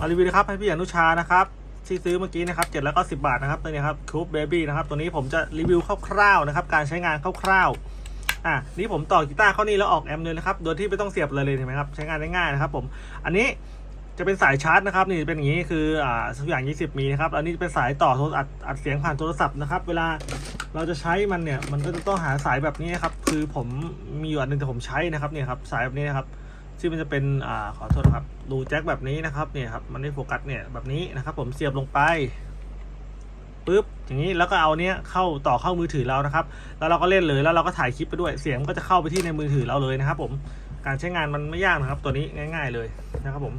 มารีวิวนะครับให้พี่อนุชานะครับที่ซื้อเมื่อกี้นะครับเจ็ดแล้วก็สิบาทนะครับตัวนี้ครับคูปเบบี้นะครับตัวนี้ผมจะรีวิวคร่าวๆนะครับการใช้งานคร่าวๆอะนี่ผมต่อกีตาร์เข้านี่แล้วออกแอมป์เลยนะครับโดยที่ไม่ต้องเสียบเลยเลยเห็นไหมครับใช้งานได้ง่ายนะครับผมอันนี้จะเป็นสายชาร์จนะครับนี่เป็นอย่างนี้คืออ่าทุกอย่าง 20 มีนะครับอันนี้เป็นสายต่อโทรอัดอัดเสียงผ่านโทรศัพท์นะครับเวลาเราจะใช้มันเนี่ยมันก็จะต้องหาสายแบบนี้ครับคือผมมีอยู่อันหนึงแต่ผมใช้นะครับเนี่ยครับสายแบบนี้นะครับ ซึ่งมันจะเป็นอ่าขอโทษครับรูแจ็คแบบนี้นะครับเนี่ยครับมันไม่โฟกัสเนี่ยแบบนี้นะครับ ผมเสียบลงไปปุ๊บอย่างนี้แล้วก็เอาเนี้ยเข้าต่อเข้ามือถือเรานะครับ แล้วเราก็เล่นเลยแล้วเราก็ถ่ายคลิปไปด้วยเสียงก็จะเข้าไปที่ในมือถือเราเลยนะครับ ผมการใช้งานมันไม่ยากนะครับ ตัวนี้ง่าย ๆเลยนะครับผม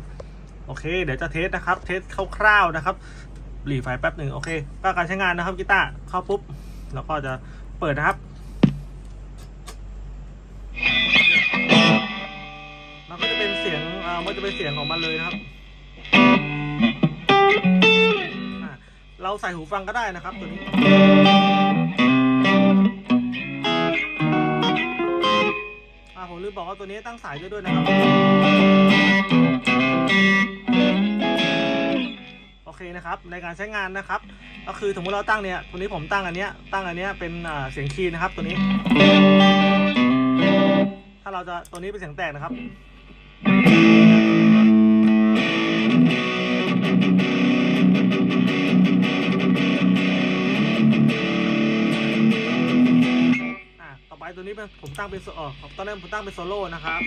โอเค เดี๋ยวจะเทสนะครับ เทสคร่าวๆนะครับหลีไฟแป๊บหนึ่งโอเคก็การใช้งานนะครับกีตาร์เข้าปุ๊บแล้วก็จะเปิดนะครับ เสียงอ่ามันจะเป็นเสียงของมันเลยนะครับ เราใส่หูฟังก็ได้นะครับตัวนี้อาผมลืมบอกว่าตัวนี้ตั้งสายด้วยด้วยนะครับ โอเคนะครับในการใช้งานนะครับ ก็คือสมมติเราตั้งเนี่ยตัวนี้ผมตั้งอันเนี้ยตั้งอันเนี้ยเป็นเสียงคีย์นะครับตัวนี้ ถ้าเราจะตัวนี้เป็นเสียงแตกนะครับ ตัวนี้ผมตั้งเป็นโซอตอนแรกผมตั้งเป็นโซโล่นะครับ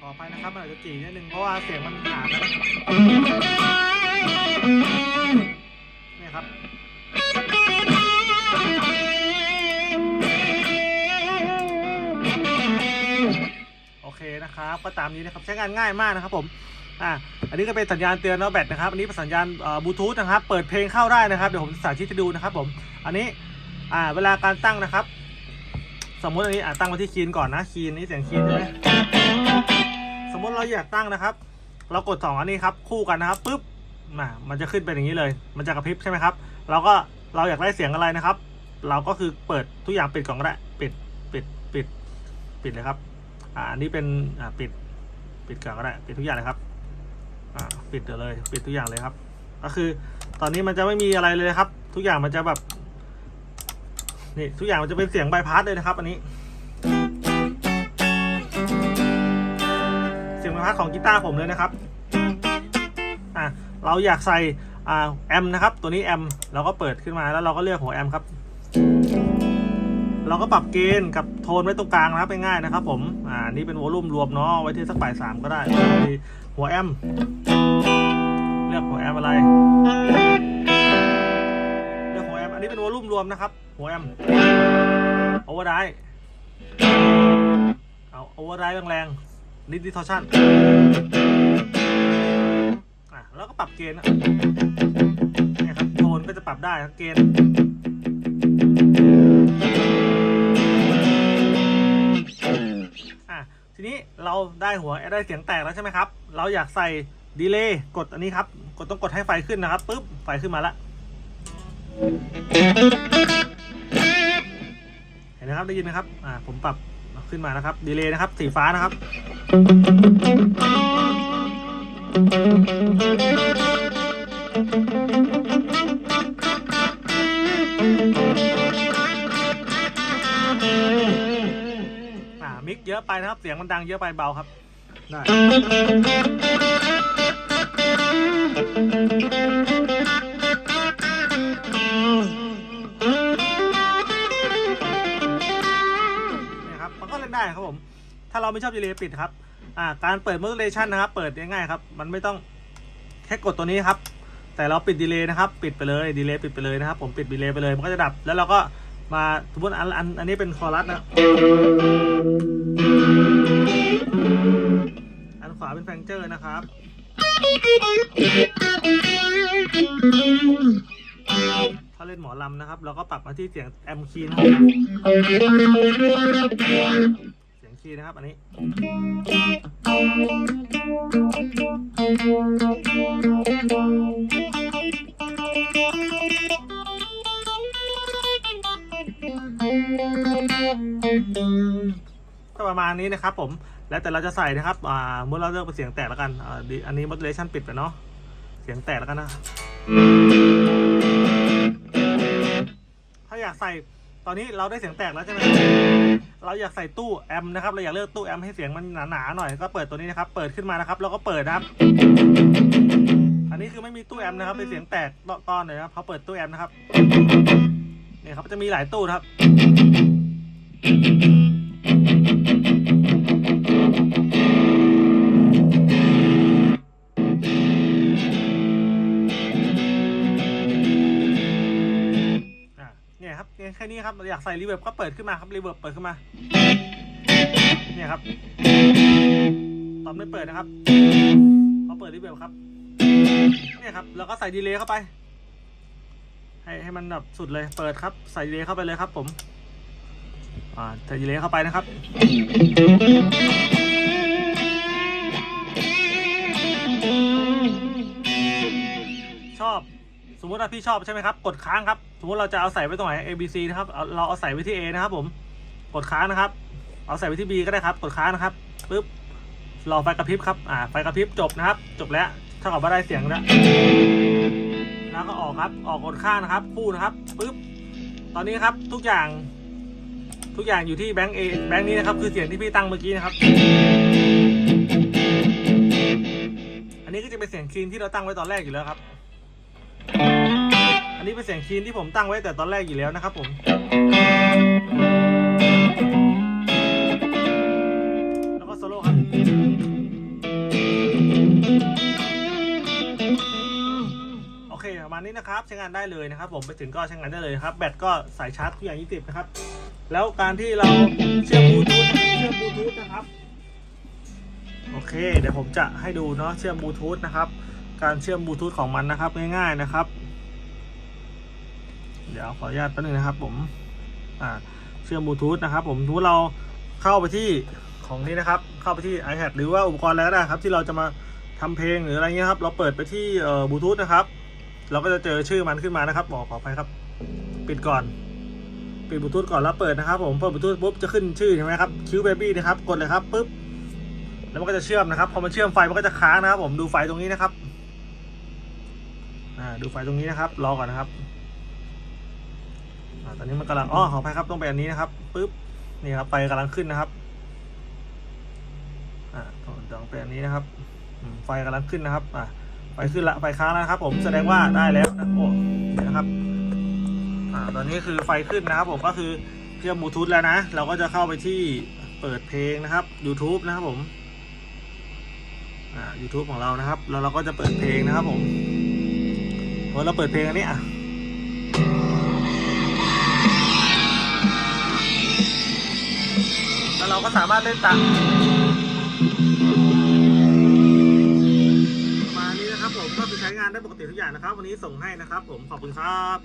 ขออภัยนะครับมันอาจจะจีนิดนึงเพราะว่าเสียงมันหนานะครับนี่ครับโอเคนะครับก็ตามนี้นะครับใช้งานง่ายมากนะครับผม อ่าอันนี้ก็เป็นสัญญาณเตือนว่าแบตนะครับ อันนี้เป็นสัญญาณบลูทูธนะครับ เปิดเพลงเข้าได้นะครับ เดี๋ยวผมสาธิตให้ดูนะครับผม อันนี้ อ่า เวลาการตั้งนะครับ สมมติอันนี้ อ่าตั้งไว้ที่คีย์ก่อนนะ คีย์นี้เสียงคีย์ใช่ไหมสมมติเราอยากตั้งนะครับ เรากดสองอันนี้ครับ คู่กันนะครับปุ๊บมามันจะขึ้นเป็นอย่างนี้เลย มันจะกระพริบใช่ไหมครับ เราก็ เราอยากได้เสียงอะไรนะครับ เราก็คือเปิดทุกอย่างปิดก่อนก็ได้ ปิด ปิด ปิด ปิดเลยครับ อ่า อันนี้เป็น อ่า ปิด ปิดก่อนก็ได้ ปิดทุกอย่างเลยครับ อ่าปิดเดี๋ยวเลย ปิดทุกอย่างเลยครับ ก็คือ ตอนนี้มันจะไม่มีอะไรเลยนะครับ ทุกอย่างมันจะแบบ นี่ทุกอย่างมันจะเป็นเสียงบายพาสเลยนะครับ อันนี้ เสียงบายพาสของกีตาร์ผมเลยนะครับอ่าเราอยากใส่อ่าแอมนะครับ ตัวนี้แอมเราก็เปิดขึ้นมาแล้วเราก็เลือกหัวแอมครับเราก็ปรับเกณฑ์กับโทนไว้ตรงกลางนะครับง่ายๆนะครับ ผม อ่า นี่เป็นวอลลุ่มรวมเนาะ ไว้ที่สักบ่ายสามก็ได้ หัวแอม เลือกหัวแอมอะไร เลือกหัวแอม อันนี้เป็นวอลลุ่มรวมนะครับ หัวแอมโอเวอร์ไดเอาโอเวอร์ไดแรงๆนิดดิทอชั่นอะแล้วก็ปรับเกณฑ์นะเนี่ยครับโทนก็จะปรับได้เกณฑ์ ทีนี้เราได้หัวได้เสียงแตกแล้วใช่ไหมครับ เราอยากใส่ดีเลย์กดอันนี้ครับ กดต้องกดให้ไฟขึ้นนะครับปุ๊บไฟขึ้นมาแล้วเห็นไหมครับได้ยินไหมครับอ่าผมปรับขึ้นมานะครับดีเลย์นะครับสีฟ้านะครับอ กเยอะไปนะครับ เสียงมันดังเยอะไปเบาครับ ได้เนี่ยครับมันก็เล่นได้ครับผม ถ้าเราไม่ชอบดีเลย์ปิดครับ อ่า การเปิด modulation นะครับ เปิดง่ายๆครับ มันไม่ต้องแค่กดตัวนี้ครับ แต่เราปิดดีเลย์นะครับ ปิดไปเลย ดีเลย์ปิดไปเลยนะครับ ผมปิดดีเลย์ไปเลย มันก็จะดับ แล้วเราก็มาสมมติอันอันอันนี้เป็นคอรัสนะ อันขวาเป็นแฟงเจอร์นะครับ ถ้าเล่นหมอลำนะครับ เราก็ปรับมาที่เสียงแอมคีนะครับเสียงคีนะครับ อันนี้ ก็ประมาณนี้นะครับผม แล้วแต่เราจะใส่นะครับ อ่าเมื่อเราเลือกเป็นเสียงแตกแล้วกัน อ่าอันนี้ modulation ปิดไปเนาะ เสียงแตกแล้วกันนะ ถ้าอยากใส่ ตอนนี้เราได้เสียงแตกแล้วใช่ไหมเราอยากใส่ตู้แอมนะครับ เราอยากเลือกตู้แอมให้เสียงมันหนาๆหน่อย ก็เปิดตัวนี้นะครับ เปิดขึ้นมานะครับ แล้วก็เปิดนะครับ อันนี้คือไม่มีตู้แอมนะครับ เป็นเสียงแตกตอนเลยนะครับพอเปิดตู้แอมนะครับเนี่ยครับ จะมีหลายตู้ครับ นี่ยแค่นี้ครับ อยากใส่รีเวิร์บก็เปิดขึ้นมาครับรีเวิร์บเปิดขึ้นมา เนี่ยครับ ตอนไม่เปิดนะครับพอเปิดรีเวิร์บครับ เนี่ยครับ แล้วก็ใส่ดีเลย์เข้าไป ให้ให้มันแบบสุดเลย เปิดครับ ใส่ดีเลย์เข้าไปเลยครับ ผม อ่าใส่ดีเลย์เข้าไปนะครับ มมติว่าพี่ชอบใช่ไหมครับ กดค้างครับ สมมติเราจะเอาใส่ไว้ตรงไหน A B C นะครับเเราเอาใส่ไว้ที่ A นะครับผม กดค้างนะครับ เอาใส่ไว้ที่ B ก็ได้ครับ กดค้างนะครับปึ๊บ รอไฟกระพริบครับ อ่า ไฟกระพริบจบนะครับ จบแล้ว เท่ากับว่าได้เสียงแล้ว แล้วก็ออกครับ ออกกดข้างนะครับ คู่นะครับปึ๊บ ตอนนี้ครับทุกอย่าง ทุกอย่างอยู่ที่แบงก์เอแบงก์นี้นะครับ คือเสียงที่พี่ตั้งเมื่อกี้นะครับอันนี้ก็จะเป็นเสียงคลีนที่เราตั้งไว้ตอนแรกอยู่แล้วครับ อันนี้เป็นเสียงคีนที่ผมตั้งไว้แต่ตอนแรกอยู่แล้วนะครับผม แล้วก็โซโล่ครับ โอเคประมาณนี้นะครับใช้งานได้เลยนะครับ ผมไปถึงก็ใช้งานได้เลยครับ แบตก็สายชาร์จทุกอย่าง20นะครับ แล้วการที่เราเชื่อมบลูทูธเชื่อมบลูทูธนะครับ โอเค เดี๋ยวผมจะให้ดูเนาะเชื่อมบลูทูธนะครับ การเชื่อมบลูทูธของมันนะครับง่ายๆนะครับ เดี๋ยวขออนุญาตแป๊บนึงนะครับ ผม อ่า เชื่อมบลูทูธนะครับ ผมทูเราเข้าไปที่ของนี้นะครับ เข้าไปที่ iPad หรือว่าอุปกรณ์อะไรก็ได้ครับ ที่เราจะมาทำเพลงหรืออะไรเงี้ยครับ เราเปิดไปที่เอ่อบลูทูธนะครับ เราก็จะเจอชื่อมันขึ้นมานะครับบอกขออภัยครับ ปิดก่อนปิดบลูทูธก่อนแล้วเปิดนะครับ ผมเปิดบลูทูธปุ๊บจะขึ้นชื่อใช่ไหมครับคิวเบบี้นะครับกดเลยครับปุ๊บแล้วมันก็จะเชื่อมนะครับพอมันเชื่อมไฟมันก็จะค้างนะครับ ผมดูไฟตรงนี้นะครับ อ่าดูไฟตรงนี้นะครับ รอก่อนนะครับ ตอนนี้มันกำลังอ๋อขออภัยครับต้องไปอันนี้นะครับปุ๊บนี่ครับไฟกำลังขึ้นนะครับอ่าต้องไปอันนี้นะครับไฟกำลังขึ้นนะครับอ่าไฟขึ้นละไฟค้างแล้วนะครับ ผมแสดงว่าได้แล้วนะโอ้ยนะครับอ่าตอนนี้คือไฟขึ้นนะครับ ผมก็คือเชื่อมบลูทูธแล้วนะ เราก็จะเข้าไปที่เปิดเพลงนะครับ YouTube นะครับผมอ่า YouTube ของเรานะครับ แล้วเราก็จะเปิดเพลงนะครับผมพอเราเปิดเพลงอันนี้อะ แล้วเราก็สามารถเล่นตามประมาณนี้นะครับผมก็คือใช้งานได้ปกติทุกอย่างนะครับ วันนี้ส่งให้นะครับ ผมขอบคุณครับ